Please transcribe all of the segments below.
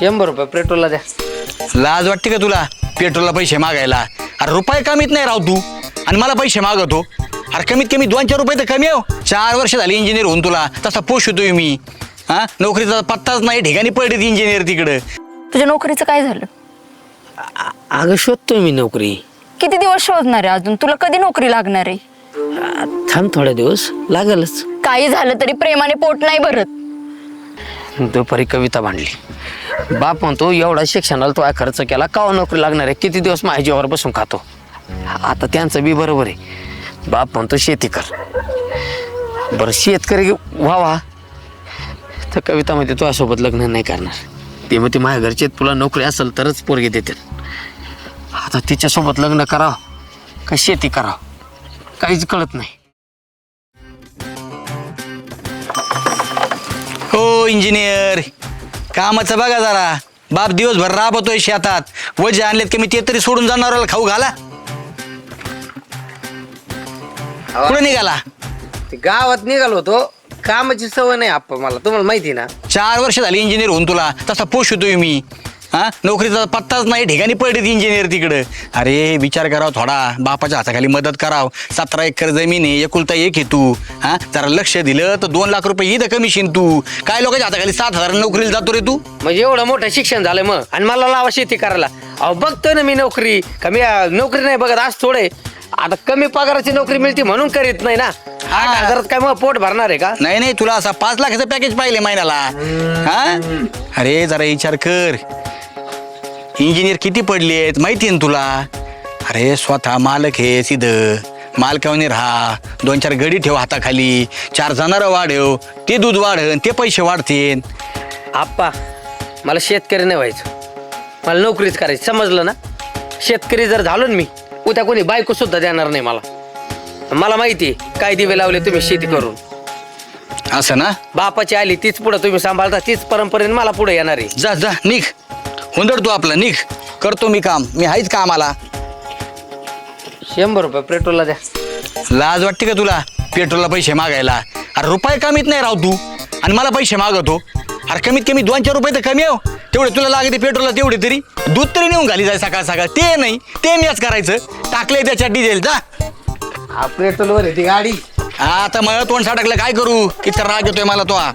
शंभर रुपये पेट्रोलला द्या. लाज वाटते का तुला? पेट्रोलला पैसे मागायला. अरे रुपये कमीत नाही राव तू. आणि मला पैसे मागवतो. अरे कमीत कमी दोन चार रुपये तर कमी हो. चार वर्ष झाली इंजिनियर होऊन तुला. तसा पोषतोय मी. हा? नोकरीचा पत्ताच नाही ठिकाणी पडते इंजिनियर तिकडं. तुझ्या नोकरीचं काय झालं? अगं शोधतोय मी नोकरी. किती दिवस शोधणार आहे अजून? तुला कधी नोकरी लागणार आहे? थांब थोड्या दिवस लागेलच. काही झालं तरी प्रेमाने पोट नाही भरत. दुपारी कविता भांडली. बाप म्हणतो एवढा शिक्षणाला तो खर्च केला का नोकरी लागणार आहे? किती दिवस माझ्या जीवावर बसून खातो? आता त्यांचं बी बरोबर आहे. बाप म्हणतो शेती कर. बरं शेतकरी व्हावा. तर कविता मध्ये तुझ्यासोबत लग्न नाही करणार. ते मग ते माझ्या घरचे तुला नोकरी असेल तरच पोरगे देतील. आता तिच्यासोबत लग्न करावं का शेती करावं? काहीच कळत नाही. हो इंजिनियर. कामाचं बघा जरा. बाप दिवसभर राबवतोय शेतात. वजे आणलेत की मी ते तरी सोडून जाणार खाऊ घाला. कुठं निघाला? ते गावात निघालो होतो. कामाची सवय नाही आप्पा मला. तुम्हाला माहिती ना? चार वर्ष झाली इंजिनियर होऊन तुला. तसा पोषतोय मी. हा? नोकरीचा पत्ताच नाही ठिकाणी पडत इंजिनियर तिकडं. अरे विचार कराव थोडा. बापाच्या हाताखाली मदत कराव. सतरा एकर जमीन आहे एकुलता एक आहे तू. हा? जरा लक्ष दिलं तर दोन लाख रुपये इथं कमिशन तू. काय लोकांच्या हाताखाली सात हजार नोकरीला जातो रे तू? म्हणजे एवढं मोठं शिक्षण झालं मग. आणि मला लावा शेती करायला. अहो बघतोय ना मी नोकरी. का मी अं, नोकरी नाही बघत आज थोडे आता कमी पगाराची नोकरी मिळते म्हणून करीत नाही ना. आठ हजारात काय मग पोट भरणार आहे का? नाही नाही तुला असा पाच लाखाचं पॅकेज पाहिले महिन्याला. हा? अरे जरा विचार कर. इंजिनियर किती पडलेत? माहिती ना तुला? अरे स्वतः मालक हे सिद्ध मालकावने राहा. दोन चार गडी ठेव हाताखाली. चार जनारं वाढव. ते दूध वाढन ते पैसे वाढतील. आप्पा मला शेतकरी नाही व्हायचं. मला नोकरीच करायची. समजलं ना? शेतकरी जर झालो ना मी उद्या कोणी बायको सुद्धा देणार नाही मला. मला माहिती आहे काय दिवे लावले तुम्ही शेती करून. असं ना? बापाची आली तीच पुढे तुम्ही सांभाळता तीच परंपरेने मला पुढे येणार आहे. जा जा निघ. हुंदड तू आपलं निघ. करतो मी काम. मी आहेच कामाला. शंभर रुपये पेट्रोलला द्या. लाज वाटते का तुला? पेट्रोलला पैसे मागायला. अरे रुपये कमीत नाही राव तू. आणि मला पैसे मागवतो अरे कमीत कमी दोन चार रुपये तर कमी हो. तेवढे तुला लागते पेट्रोलला तेवढे तरी. दूध तरी नेऊन घाली जाय सकाळ सकाळ. ते नाही. ते मीच करायचं. टाकलंय त्याच्यात डिझेल जा. हा पेट्रोलवर आहे ती गाडी. आता मला तोंड साठकलं काय करू? किती राग येतोय मला तो हा.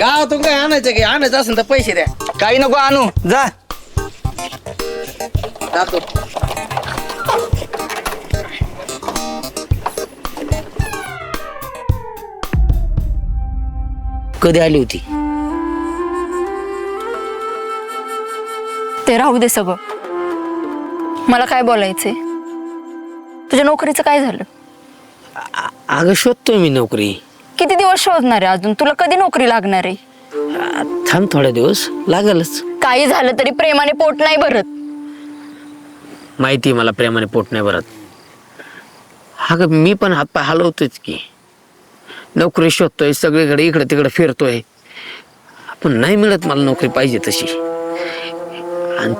गावातून काय आणायचं की आणायचं असेल तर पैसे द्या. काही नको आणू जा. जातो. कधी आली होती? ते राहू दे सगळं. मला काय बोलायचंय? तुझ्या नोकरीचं काय झालं? अगं शोधतोय मी नोकरी. किती दिवस शोधणार आहे अजून? तुला कधी नोकरी लागणार आहे? आ, थांब थोड्या दिवस. लागेलच. काही झालं तरी प्रेमाने पोट नाही भरत. माहिती आहे मला प्रेमाने पोट नाही भरत. अगं मी पण हातपाय हलवतोच की. नोकरी शोधतोय सगळीकडे इकडे तिकडे फिरतोय. पण नाही मिळत मला नोकरी पाहिजे तशी. आणि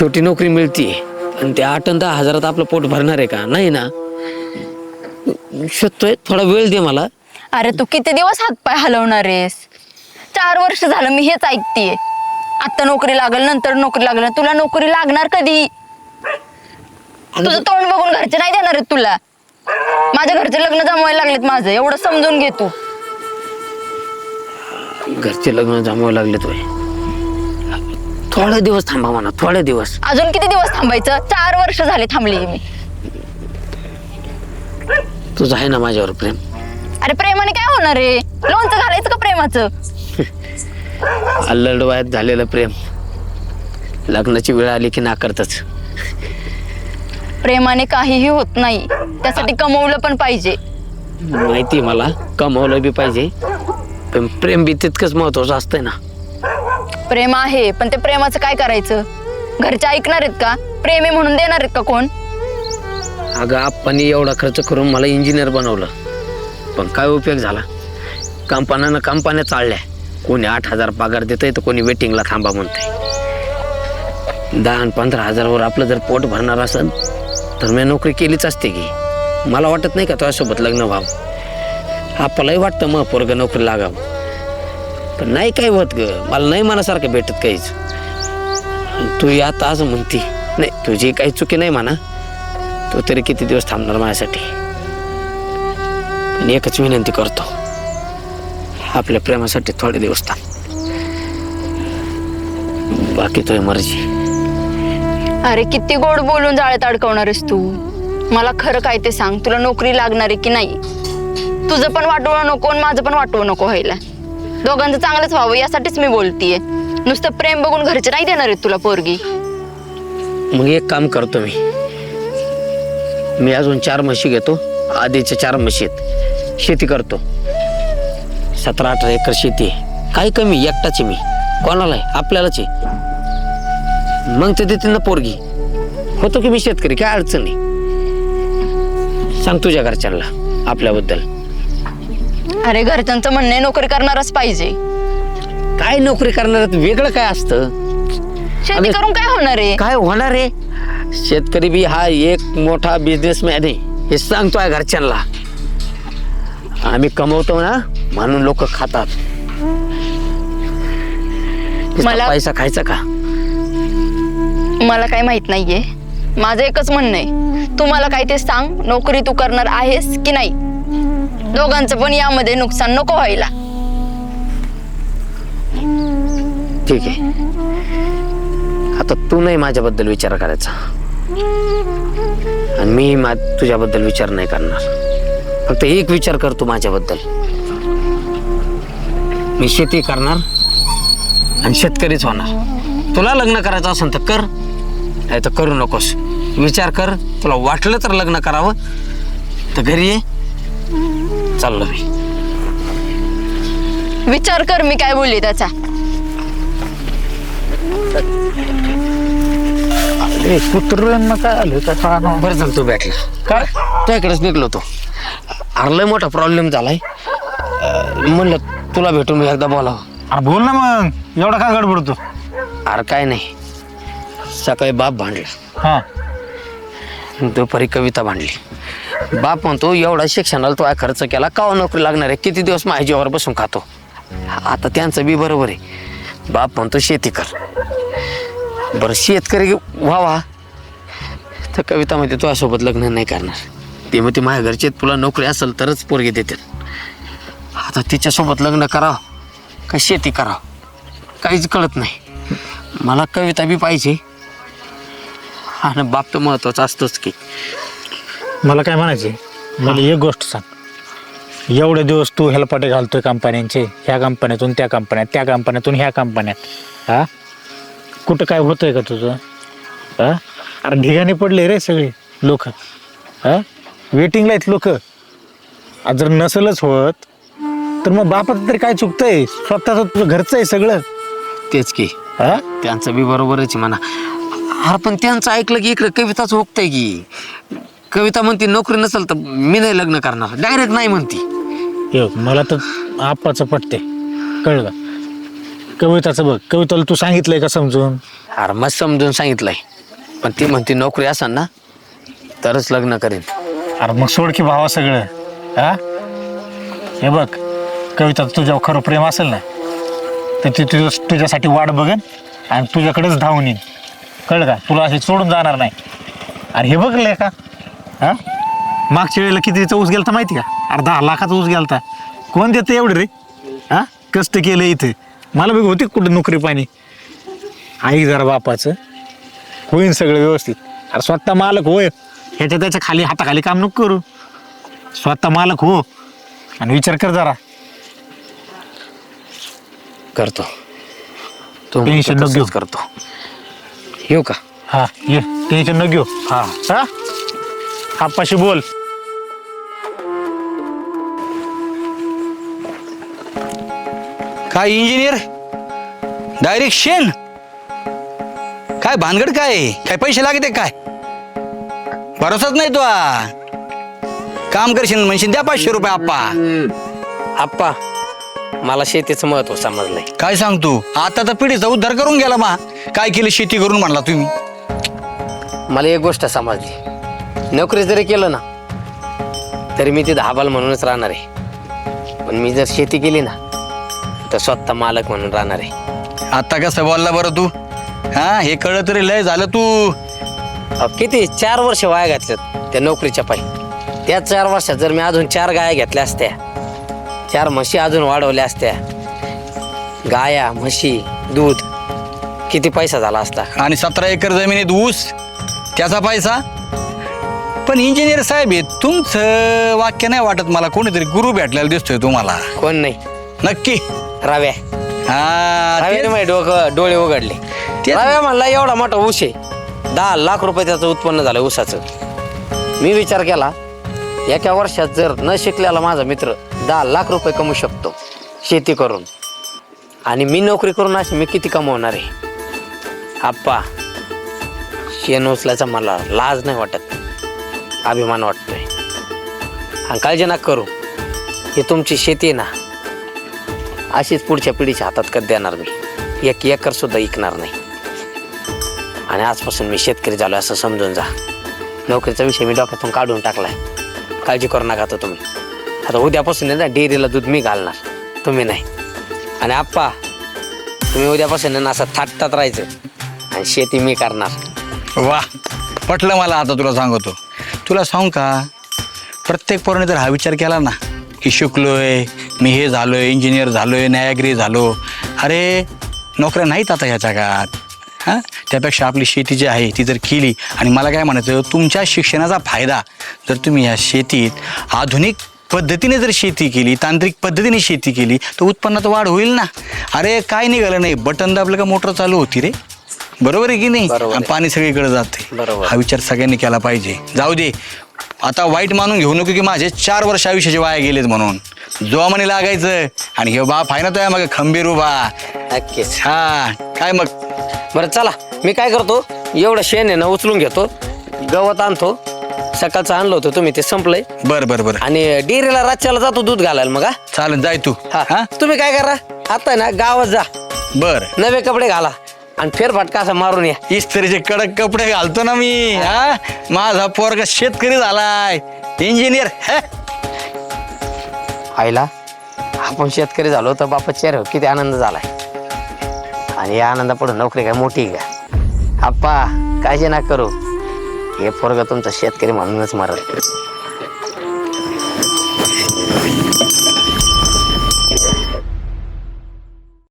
छोटी नोकरी मिळते. आणि ते आठ आणि दहा हजारात आपलं पोट भरणार आहे का? नाही ना. शोधतोय थोडा वेळ दे मला. अरे तू किती दिवस हातपाय हलवणार आहेस? चार वर्ष झालं मी हेच ऐकतीये. आता नोकरी लागल नंतर नोकरी लागल. तुला नोकरी लागणार कधी? तुझं तोंड बघून घरचे नाही देणार आहेत तुला. माझ्या घरचे लग्न जमवायला लागलेत माझं. एवढं समजून घे तू. घरचे लग्न जमवायला लागले तोय थोडे दिवस थांबा म्हणा थोडे दिवस. अजून किती दिवस थांबायचं? चार वर्ष झाले थांबली मी. तुझं आहे ना माझ्यावर प्रेम? अरे प्रेमाने काय होणार आहे? लोणचं घालायचं का प्रेमाचं? अल्लड वयात झालेलं प्रेम लग्नाची वेळ आली की नाकारतच. प्रेमाने काहीही होत नाही. त्यासाठी कमवलं पण पाहिजे. माहिती आहे मला कमवलं बी पाहिजे. पण प्रेम बी तितकंच महत्वाचं असतंय ना. प्रेम आहे पण ते प्रेमाचं काय करायचं? घरचे ऐकणार आहेत का? प्रेम म्हणून देणार आहेत का कोण? अगं आपण एवढा खर्च करून मला इंजिनियर बनवलं. पण काय उपयोग झाला? कंपन्यानं कंपन्या चालल्या. कोणी आठ हजार पगार देतंय तर कोणी वेटिंगला थांबा म्हणतंय. दहा आणि पंधरा हजारावर आपलं जर पोट भरणार असेल तर मी नोकरी केलीच असते की. मला वाटत नाही का तुझ्यासोबत लग्न व्हावं? आपल्यालाही वाटतं मग पोरग नोकरी लागावं. पण नाही काय होत ग. मला नाही मनासारखं भेटत काहीच. आणि तू आता असं म्हणती. नाही तुझी काही चुकी नाही म्हणा. तू तरी किती दिवस थांबणार माझ्यासाठी? पण एकच विनंती करतो. आपल्या प्रेमासाठी थोडे दिवस थांब. बाकी तुझी मर्जी. अरे किती गोड बोलून जाळ्यात अडकवणारेस तू. मला खरं काय ते सांग. तुला नोकरी लागणार आहे की नाही? तुझं पण वाटवं नको आणि माझं पण वाटवं नको व्हायला. दोघांचं चांगलंच व्हावं यासाठीच मी बोलतीये. नुसतं प्रेम बघून घरचे नाही देणार आहेत तुला पोरगी. मग एक काम करतो मी. मी अजून चार म्हशी घेतो. आधीच्या चार आहेत. शेती करतो. सतरा अठरा एकर शेती आहे. काही कमी एकटाच आहे मी. कोणाला आहे? आपल्यालाच आहे. मग ते देते ना पोरगी. होतो की मी शेतकरी? काय अडचण नाही सांग तुझ्या घरच्यांना आपल्याबद्दल. अरे घरच्यांचं म्हणणं नोकरी करणारच पाहिजे. काय नोकरी करणार वेगळं काय असतं? शेती करून काय होणार आहे? काय होणार आहे? शेतकरी बी हा एक मोठा बिझनेसमॅन आहे. हे सांगतोय घरच्यांना. आम्ही कमवतो ना म्हणून लोक खातात. मला- पैसा खायचा का? मला काय माहीत नाहीये. माझं एकच म्हणणं आहे. तू मला काय ते सांग नोकरी तू करणार आहेस की नाही? दोघांचं पण यामध्ये नुकसान नको व्हायला. ठीक आहे. आता तू नाही माझ्याबद्दल विचार करायचा. आणि मी मा तुझ्याबद्दल विचार नाही करणार. फक्त एक विचार करतो माझ्याबद्दल. मी शेती करणार आणि शेतकरीच होणार. तुला लग्न करायचं असेल तर कर नाही तर करू नकोस. विचार कर तुला वाटलं तर लग्न करावं. तर घरी ये. चाललो मी. विचार कर मी काय बोलली त्याचा. कुत्र्यांना काय आलं? काय बरं झालं तू भेटला काय? त्याकडेच निघलो होतो अरे लय मोठा प्रॉब्लेम झालाय. अं, म्हणलं तुला भेटून मी एकदा बोलावं. अरे बोल ना मग. एवढा काय गडबडतो अरे काय नाही. सकाळी बाप भांडला. हा. दुपारी कविता भांडली. बाप म्हणतो एवढा शिक्षणाला तो खर्च केला. का नोकरी लागणार आहे? किती दिवस माझ्या जीवावर बसून खातो? आता त्यांचं बी बरोबर आहे. बाप म्हणतो शेती कर. बरं शेतकरी व्हावा. तर कविता म्हणते तुझ्यासोबत लग्न नाही करणार. ते मग ते माझ्या घरचे तुला नोकरी असेल तरच पोरगी देतील. आता तिच्यासोबत लग्न करावं का शेती करावं? काहीच कळत नाही. मला कविता बी पाहिजे. आणि बाप तर महत्वाचं असतोच की. मला काय म्हणायचे मला एक गोष्ट सांग. एवढे दिवस तू हेलपाटे घालतोय कंपन्यांचे ह्या कंपन्यातून त्या कंपन्यात त्या कंपन्यातून ह्या कंपन्यात हा? कुठं काय होतंय का तुझं? हा? अरे ढिगाणे पडले रे सगळे लोक. हा? वेटिंगला आहेत लोक. जर नसेलच होत तर मग बापाचं तरी काय चुकतंय? स्वतःचं तुझं घरचं आहे सगळं. तेच की. हा? त्यांचं बी बरोबरच आहे म्हणा. अरे पण त्यांचं ऐकलं की इकडे कविताच होकतंय की. कविता म्हणते नोकरी नसेल तर मी नाही लग्न करणार. डायरेक्ट नाही म्हणती. हे बघ, मला तर आप्पाचं पटते कळलं? कविताचं बघ. कविताला तू सांगितलंय का समजून? अरे मग समजून सांगितलंय. पण ती म्हणते नोकरी असेल ना तरच लग्न करेन. अरे मग सोड की भावा सगळं. हा? हे बघ कविता तुझ्यावर खरं प्रेम असेल ना तर ती तुझ्या तुझ्यासाठी वाट बघन आणि तुझ्याकडेच धावून येईन. कळलं का? तुला असे सोडून जाणार नाही. अरे हे बघले का हा? मागच्या वेळेला कितीचा ऊस गेलता माहिती का? अरे दहा लाखाचा ऊस गेलता. कोण देतं एवढं रे? हा? कष्ट केलं इथे. मला बघ होती कुठं नोकरी पाणी. ऐक जरा बापाचं. होईन सगळं व्यवस्थित. अरे स्वतः मालक होय. ह्याच्या त्याच्याखाली हाताखाली काम नको करू. स्वतः मालक हो. आणि विचार कर जरा. करतो. तो Tension म्हणतो नको घेऊ. तसंच करतो. येऊ का? हा ये. टेन्शन न घेऊ. हा. हा? आप्पाशी बोल. काय इंजिनियर डायरेक्ट शेण काय भानगड काय? काय पैसे लागते काय? भरोसाच नाही तो. काम करशील म्हणशील द्या पाचशे रुपये आप्पा. आप्पा मला शेतीचं महत्त्व समजलंय काय सांगतो आता तर पिढीचा उद्धार करून गेला मा. काय केलं शेती करून म्हणला तुम्ही? मला एक गोष्ट समजली. नोकरी जरी केलं ना तरी मी तिथं हाबाल म्हणूनच राहणार आहे. पण मी जर शेती केली ना तर स्वतः मालक म्हणून राहणार आहे. आता कसं बोलला बरं तू? हा हे कळलं तरी लय झालं तू. अहो, किती? चार वर्ष वाया घातल्यात त्या नोकरीच्या पायी. त्या चार वर्षात जर मी अजून चार गाया घेतल्या असत्या चार म्हशी अजून वाढवल्या असत्या गाया म्हशी दूध किती पैसा झाला असता? आणि सतरा एकर जमिनीत ऊस त्याचा पैसा? पण इंजिनियर साहेब हे तुमचं वाक्य नाही वाटत मला. कोणीतरी गुरु भेटलेला दिसतोय तुम्हाला. कोण नाही. नक्की. रव्या. हा रव्याने तेच. माझे डोकं डोळे उघडले. तेच. रव्या म्हणला एवढा मोठा ऊस आहे. दहा लाख रुपये त्याचं उत्पन्न झालं ऊसाचं. मी विचार केला एका वर्षात जर न शिकलेला माझा मित्र दहा लाख रुपये कमवू शकतो शेती करून. आणि मी नोकरी करून अशी मी किती कमवणार आहे? आप्पा शेण उचलायचा मला लाज नाही वाटत. अभिमान वाटतोय. आणि काळजी नका करू. ही तुमची शेती आहे ना अशीच पुढच्या पिढीच्या हातात कधी देणार मी एक एकर सुद्धा ऐकणार नाही. आणि आजपासून मी शेतकरी झालो असं समजून जा. नोकरीचा विषय मी डोक्यातून काढून टाकलाय. काळजी करू नका आता तुम्ही. आता उद्यापासून ना डेअरीला दूध मी घालणार. तुम्ही नाही. आणि आप्पा तुम्ही उद्यापासून ना असं थाटतात राहायचं. आणि शेती मी करणार. वा पटलं मला आता तुला सांगतो. तुला सांगू का? प्रत्येक पोराने जर हा विचार केला ना की शिकलोय मी हे झालोय इंजिनियर झालोय न्यायागिरी झालो. अरे नोकऱ्या नाहीत आता ह्या जगात. हां? त्यापेक्षा आपली शेती जी आहे ती जर केली आणि मला काय म्हणायचं तुमच्या शिक्षणाचा फायदा. जर तुम्ही या शेतीत आधुनिक पद्धतीने जर शेती केली तांत्रिक पद्धतीने शेती केली तर उत्पन्नात वाढ होईल ना. अरे काय निघालं नाही. बटन दाबलं का मोटर चालू होती रे? बरोबर आहे की नाही? बरोबर आणि आहे. पाणी सगळीकडे जाते. बरोबर. हा विचार सगळ्यांनी केला पाहिजे. जाऊ दे. आता वाईट मानून घेऊ नको की माझे चार वर्ष आयुष्याचे वाया गेलेत म्हणून. जो म्हणे लागायचं आणि हे बाप आहे ना तो मग खंबीर उभा. नक्कीच. हा काय मग? बरं चला. मी काय करतो? एवढं शेण आहे ना उचलून घेतो. गवत आणतो. सकाळचं आणलं होतं तुम्ही ते संपलंय. बर बर बर. आणि डेअरीला रातच्याला जातो दूध घालायला मग हा? चालेल जाय तू. हा. हा? तुम्ही काय करा? आता ना गावात जा. बर. नवे कपडे घाला. आणि फेरफाटका असा मारून या. इस्त्रीचे कडक कपडे घालतो ना मी हा? माझा पोरगा शेतकरी झालाय. इंजिनियर आईला आपण शेतकरी झालो तर बापा चेहऱ्यावर किती आनंद झालाय. आणि या आनंदापुढे नोकरी काय मोठी आहे का? आप्पा काळजी ना करू. हे पोरग तुमचा शेतकरी म्हणूनच मरल.